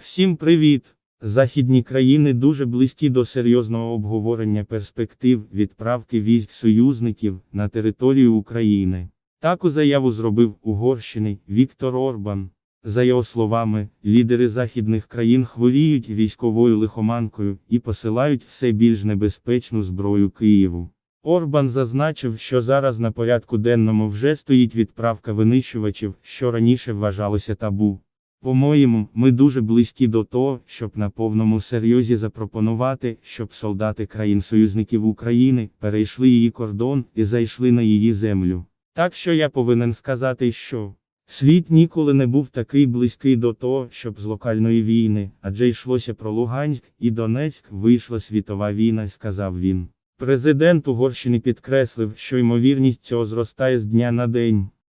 Всім привіт! Західні країни дуже близькі до серйозного обговорення перспектив відправки військ союзників на територію України. Таку заяву зробив Угорщини Віктор Орбан. За його словами, лідери західних країн хворіють військовою лихоманкою і посилають все більш небезпечну зброю Києву. Орбан зазначив, що зараз на порядку денному вже стоїть відправка винищувачів, що раніше вважалося табу. По-моєму, ми дуже близькі до того, щоб на повному серйозі запропонувати, щоб солдати країн-союзників України перейшли її кордон і зайшли на її землю. Так що я повинен сказати, що світ ніколи не був такий близький до того, щоб з локальної війни, адже йшлося про Луганськ і Донецьк вийшла світова війна, сказав він. Президент Угорщини підкреслив, що ймовірність цього зростає з дня на день.